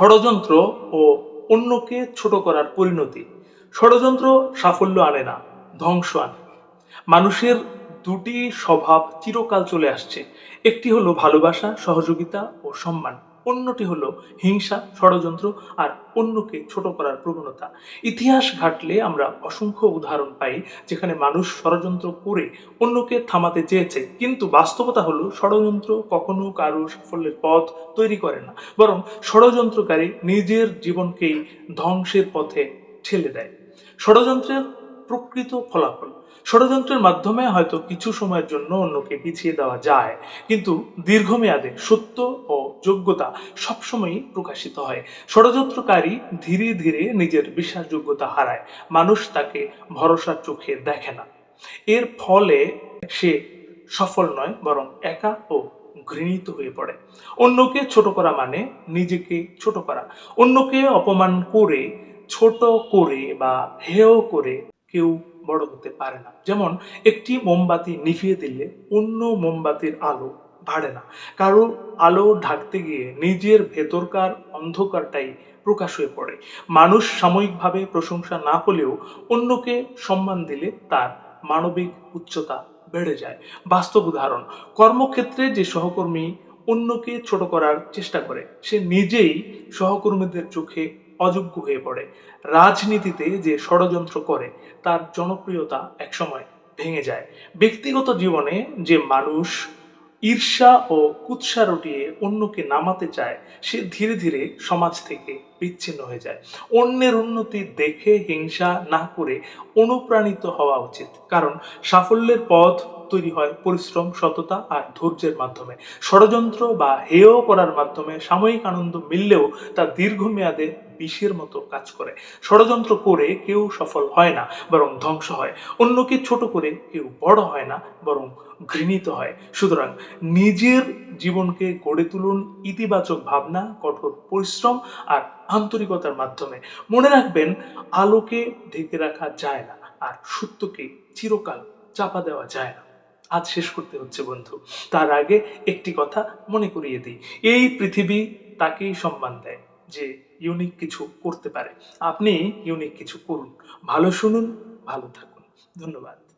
ষড়যন্ত্র ও অন্যকে ছোট করার পরিণতি। ষড়যন্ত্র সাফল্য আনে না, ধ্বংস আনে। মানুষের দুটি স্বভাব চিরকাল চলে আসছে। একটি হলো ভালোবাসা, সহযোগিতা ও সম্মান। অন্যটি হলো হিংসা, ষড়যন্ত্র আর অন্যকে ছোট করার প্রবণতা। ইতিহাস ঘাটলে আমরা অসংখ্য উদাহরণ পাই যেখানে মানুষ ষড়যন্ত্র করে অন্যকে থামাতে চেয়েছে। কিন্তু বাস্তবতা হলো ষড়যন্ত্র কখনো কারও সাফল্যের পথ তৈরি করে না। বরং ষড়যন্ত্রকারী নিজের জীবনকেই ধ্বংসের পথে ঠেলে দেয়। ষড়যন্ত্রের প্রকৃত ফলাফল। ষড়যন্ত্রের মাধ্যমে হয়তো কিছু সময়ের জন্য অন্যকে পিছিয়ে দেওয়া যায়, কিন্তু দীর্ঘমেয়াদে সত্য ও যোগ্যতা সবসময়ই প্রকাশিত হয়। ষড়যন্ত্রকারী ধীরে ধীরে নিজের বিশ্বাসযোগ্যতা হারায়। মানুষ তাকে ভরসার চোখে দেখে না। এর ফলে সে সফল নয়, বরং একা ও ঘৃণিত হয়ে পড়ে। অন্যকে ছোট করা মানে নিজেকে ছোট করা। অন্যকে অপমান করে, ছোট করে বা হেয় করে কেউ বড় হতে পারে না। যেমন, একটি মোমবাতি নিভিয়ে দিলে অন্য মোমবাতির আলো বাড়ে না। কারও আলো ঢাকতে গিয়ে নিজের ভেতরকার অন্ধকারটাই প্রকাশ হয়ে পড়ে। মানুষ সাময়িকভাবে প্রশংসা না হলেও অন্যকে সম্মান দিলে তার মানবিক উচ্চতা বেড়ে যায়। বাস্তব উদাহরণ, কর্মক্ষেত্রে যে সহকর্মী অন্যকে ছোট করার চেষ্টা করে, সে নিজেই সহকর্মীদের চোখে অযোগ্য হয়ে পড়ে। রাজনীতিতে যে ষড়যন্ত্র করে, তার জনপ্রিয়তা একসময় ভেঙে যায়। ব্যক্তিগত জীবনে যে মানুষ ঈর্ষা ও কুৎসা রটিয়ে অন্যকে নামাতে চায় সে ধীরে ধীরে সমাজ থেকে। বিচ্ছিন্ন হয়ে যায়। অন্যের উন্নতি দেখে হিংসা না করে অনুপ্রাণিত হওয়া উচিত। কারণ সাফল্যের পথ তৈরি হয় পরিশ্রম, সততা আর ধৈর্যের মাধ্যমে। ষড়যন্ত্র বা হেয় করার মাধ্যমে সাময়িক আনন্দ মিললেও তা দীর্ঘমেয়াদে বিষের মতো কাজ করে। ষড়যন্ত্র করে কেউ সফল হয় না, বরং ধ্বংস হয়। অন্যকে ছোট করে কেউ বড় হয় না, বরং ঘৃণিত হয়। সুতরাং নিজের জীবনকে গড়ে তুলুন ইতিবাচক ভাবনা, কঠোর পরিশ্রম আর আন্তরিকতার মাধ্যমে। মনে রাখবেন, আলোকে ঢেকে রাখা যায় না আর সত্যকে চিরকাল চাপা দেওয়া যায় না। আজ শেষ করতে হচ্ছে বন্ধু। তার আগে একটি কথা মনে করিয়ে দিই। এই পৃথিবী তাকেই সম্মান দেয় যে ইউনিক কিছু করতে পারে। আপনি ইউনিক কিছু করুন। ভালো শুনুন, ভালো থাকুন। ধন্যবাদ।